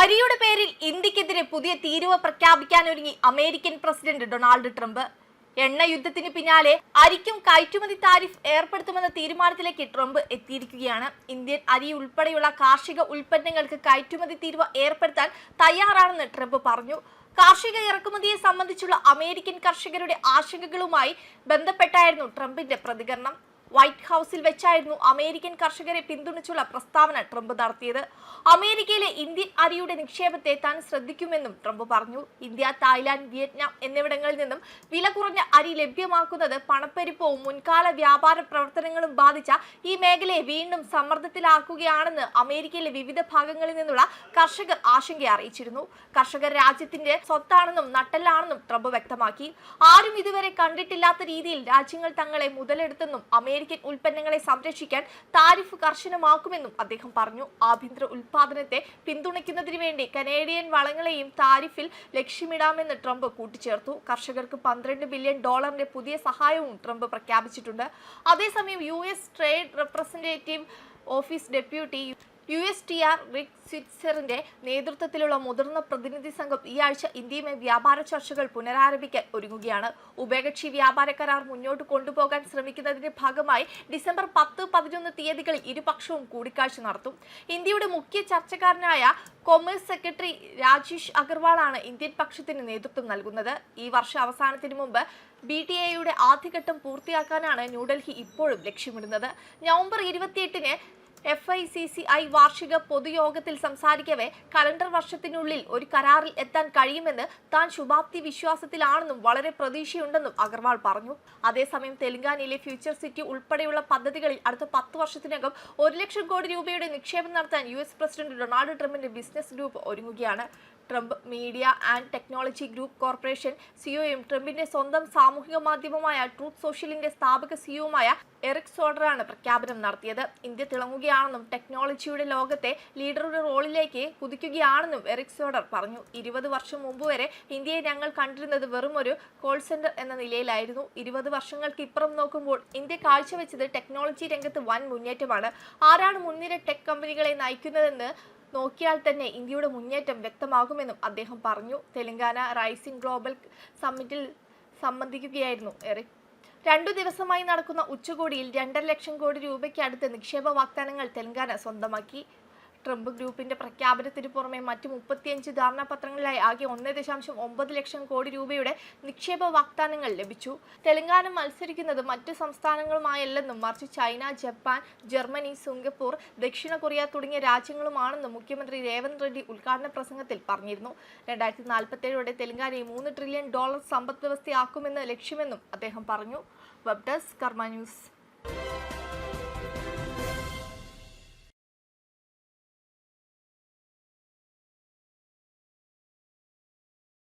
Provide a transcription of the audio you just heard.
അരിയുടെ പേരിൽ ഇന്ത്യക്കെതിരെ പുതിയ തീരുവ പ്രഖ്യാപിക്കാനൊരുങ്ങി അമേരിക്കൻ പ്രസിഡന്റ് ഡൊണാൾഡ് ട്രംപ്. എണ്ണ യുദ്ധത്തിന് പിന്നാലെ അരിക്കും കയറ്റുമതി താരിഫ് ഏർപ്പെടുത്തുമെന്ന തീരുമാനത്തിലേക്ക് ട്രംപ് എത്തിയിരിക്കുകയാണ്. ഇന്ത്യൻ അരി ഉൾപ്പെടെയുള്ള കാർഷിക ഉൽപ്പന്നങ്ങൾക്ക് കയറ്റുമതി തീരുവ ഏർപ്പെടുത്താൻ തയ്യാറാണെന്ന് ട്രംപ് പറഞ്ഞു. കാർഷിക ഇറക്കുമതിയെ സംബന്ധിച്ചുള്ള അമേരിക്കൻ കർഷകരുടെ ആശങ്കകളുമായി ബന്ധപ്പെട്ടായിരുന്നു ട്രംപിന്റെ പ്രതികരണം. വൈറ്റ് ഹൗസിൽ വെച്ചായിരുന്നു അമേരിക്കൻ കർഷകരെ പിന്തുണച്ചുള്ള പ്രസ്താവന ട്രംപ് നടത്തിയത്. അമേരിക്കയിലെ ഇന്ത്യൻ അരിയുടെ നിക്ഷേപത്തെ താൻ ശ്രദ്ധിക്കുമെന്നും ട്രംപ് പറഞ്ഞു. ഇന്ത്യ തായ്ലാന്റ് വിയറ്റ്നാം എന്നിവിടങ്ങളിൽ നിന്നും വില കുറഞ്ഞ അരി ലഭ്യമാക്കുന്നത് പണപ്പെരുപ്പവും മുൻകാല വ്യാപാര പ്രവർത്തനങ്ങളും ബാധിച്ച ഈ മേഖലയെ വീണ്ടും സമ്മർദ്ദത്തിലാക്കുകയാണെന്ന് അമേരിക്കയിലെ വിവിധ ഭാഗങ്ങളിൽ നിന്നുള്ള കർഷകർ ആശങ്ക അറിയിച്ചിരുന്നു. കർഷകർ രാജ്യത്തിന്റെ സ്വത്താണെന്നും നട്ടലാണെന്നും ട്രംപ് വ്യക്തമാക്കി. ആരും ഇതുവരെ കണ്ടിട്ടില്ലാത്ത രീതിയിൽ രാജ്യങ്ങൾ തങ്ങളെ മുതലെടുത്തെന്നും അമേരിക്കൻ ഉൽപ്പന്നങ്ങളെ സംരക്ഷിക്കാൻ താരിഫ് കർശനമാക്കുമെന്നും അദ്ദേഹം പറഞ്ഞു. ആഭ്യന്തര ഉൽപാദനത്തെ പിന്തുണയ്ക്കുന്നതിന് വേണ്ടി കനേഡിയൻ വളങ്ങളെയും താരിഫിൽ ലക്ഷ്യമിടാമെന്ന് ട്രംപ് കൂട്ടിച്ചേർത്തു. കർഷകർക്ക് പന്ത്രണ്ട് ബില്യൺ ഡോളറിന്റെ പുതിയ സഹായവും ട്രംപ് പ്രഖ്യാപിച്ചിട്ടുണ്ട്. അതേസമയം U trade representative office deputy U S T R Rick സ്വിറ്റ്സറിന്റെ നേതൃത്വത്തിലുള്ള മുതിർന്ന പ്രതിനിധി സംഘം ഈ ആഴ്ച ഇന്ത്യയുമായി വ്യാപാര ചർച്ചകൾ പുനരാരംഭിക്കാൻ ഒരുങ്ങുകയാണ്. ഉഭയകക്ഷി വ്യാപാര കരാർ മുന്നോട്ട് കൊണ്ടുപോകാൻ ശ്രമിക്കുന്നതിന്റെ ഭാഗമായി ഡിസംബർ പത്ത് പതിനൊന്ന് തീയതികളിൽ ഇരുപക്ഷവും കൂടിക്കാഴ്ച നടത്തും. ഇന്ത്യയുടെ മുഖ്യ ചർച്ചക്കാരനായ കൊമേഴ്സ് സെക്രട്ടറി രാജേഷ് അഗർവാളാണ് ഇന്ത്യൻ പക്ഷത്തിന് നേതൃത്വം നൽകുന്നത്. ഈ വർഷ അവസാനത്തിന് മുമ്പ് ബി ടി എയുടെ ആദ്യഘട്ടം പൂർത്തിയാക്കാനാണ് ന്യൂഡൽഹി ഇപ്പോഴും ലക്ഷ്യമിടുന്നത്. നവംബർ ഇരുപത്തിയെട്ടിന് F I C C I വാർഷിക പൊതുയോഗത്തിൽ സംസാരിക്കവെ കലണ്ടർ വർഷത്തിനുള്ളിൽ ഒരു കരാറിൽ എത്താൻ കഴിയുമെന്ന് താൻ ശുഭാപ്തി വിശ്വാസത്തിലാണെന്നും വളരെ പ്രതീക്ഷയുണ്ടെന്നും അഗർവാൾ പറഞ്ഞു. അതേസമയം തെലങ്കാനയിലെ ഫ്യൂച്ചർ സിറ്റി ഉൾപ്പെടെയുള്ള പദ്ധതികളിൽ അടുത്ത പത്ത് വർഷത്തിനകം ഒരു ലക്ഷം കോടി രൂപയുടെ നിക്ഷേപം നടത്താൻ യു പ്രസിഡന്റ് ഡൊണാൾഡ് ട്രംപിന്റെ ബിസിനസ് ഗ്രൂപ്പ് ഒരുങ്ങുകയാണ്. Trump media and technology group corporation സിഒയും ട്രംപിന്റെ സ്വന്തം സാമൂഹിക മാധ്യമമായ ട്രൂത്ത് സോഷ്യലിന്റെ സ്ഥാപക സിഒയുമായ എറിക് സോഡറാണ് പ്രഖ്യാപനം നടത്തിയത്. ഇന്ത്യ തിളങ്ങുകയാണെന്നും ടെക്നോളജിയുടെ ലോകത്തെ ലീഡറുടെ റോളിലേക്ക് കുതിക്കുകയാണെന്നും എറിക് സോഡർ പറഞ്ഞു. ഇരുപത് വർഷം മുമ്പ് വരെ ഇന്ത്യയെ ഞങ്ങൾ കണ്ടിരുന്നത് വെറും ഒരു കോൾ സെന്റർ എന്ന നിലയിലായിരുന്നു. ഇരുപത് വർഷങ്ങൾക്ക് ഇപ്പുറം നോക്കുമ്പോൾ ഇന്ത്യ കാഴ്ചവെച്ചത് ടെക്നോളജി രംഗത്ത് വൻ മുന്നേറ്റമാണ്. ആരാണ് മുൻനിര ടെക് കമ്പനികളെ നയിക്കുന്നതെന്ന് നോക്കിയാൽ തന്നെ ഇന്ത്യയുടെ മുന്നേറ്റം വ്യക്തമാകുമെന്നും അദ്ദേഹം പറഞ്ഞു. തെലങ്കാന റൈസിംഗ് ഗ്ലോബൽ സമ്മിറ്റിൽ സംബന്ധിക്കുകയായിരുന്നു എറി രണ്ടു ദിവസമായി നടക്കുന്ന ഉച്ചകോടിയിൽ രണ്ടര ലക്ഷം കോടി രൂപയ്ക്ക് അടുത്ത് നിക്ഷേപ വാഗ്ദാനങ്ങൾ തെലങ്കാന സ്വന്തമാക്കി. ട്രംപ് ഗ്രൂപ്പിന്റെ പ്രഖ്യാപനത്തിന് പുറമെ മറ്റ് മുപ്പത്തിയഞ്ച് ധാരണാപത്രങ്ങളിലായി ആകെ ഒന്ന് ദശാംശം ഒമ്പത് ലക്ഷം കോടി രൂപയുടെ നിക്ഷേപ വാഗ്ദാനങ്ങൾ ലഭിച്ചു. തെലങ്കാന മത്സരിക്കുന്നത് മറ്റ് സംസ്ഥാനങ്ങളുമായല്ലെന്നും മറിച്ച് ചൈന ജപ്പാൻ ജർമ്മനി സിംഗപ്പൂർ ദക്ഷിണ കൊറിയ തുടങ്ങിയ രാജ്യങ്ങളുമാണെന്നും മുഖ്യമന്ത്രി രേവന്ത് റെഡ്ഡി ഉദ്ഘാടന പ്രസംഗത്തിൽ പറഞ്ഞിരുന്നു. രണ്ടായിരത്തി നാൽപ്പത്തേഴോടെ തെലങ്കാനയെ മൂന്ന് ട്രില്യൺ ഡോളർ സമ്പദ് വ്യവസ്ഥയാക്കുമെന്ന് ലക്ഷ്യമെന്നും അദ്ദേഹം പറഞ്ഞു. Web desk Karma news.